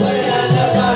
वळसावे